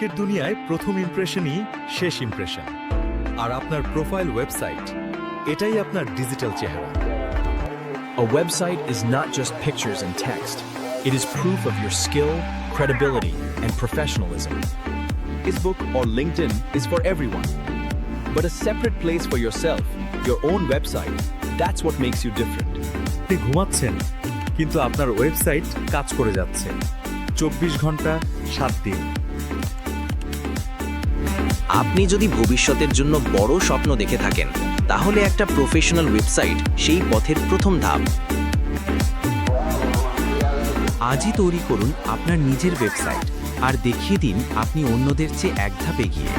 আজকের দুনিয়ায় প্রথম ইমপ্রেশনই শেষ ইমপ্রেশন আর আপনার প্রোফাইল ওয়েবসাইট এটাই আপনার ডিজিটাল চেহারা A website is not just pictures and text. It is proof of your skill, credibility, and professionalism. Facebook or LinkedIn is for everyone. But a separate place for yourself, your own website, that's what makes you different. আপনি ঘুমাচ্ছেন কিন্তু আপনার website কাজ করে যাচ্ছে চব্বিশ ঘণ্টা সাত দিন আপনি যদি ভবিষ্যতের জন্য বড় স্বপ্ন দেখে থাকেন, তাহলে একটা প্রফেশনাল ওয়েবসাইট সেই পথের প্রথম ধাপ। আজই তৈরি করুন আপনার নিজের ওয়েবসাইট, আর দেখিয়ে দিন আপনি অন্যদের চেয়ে এক ধাপ এগিয়ে।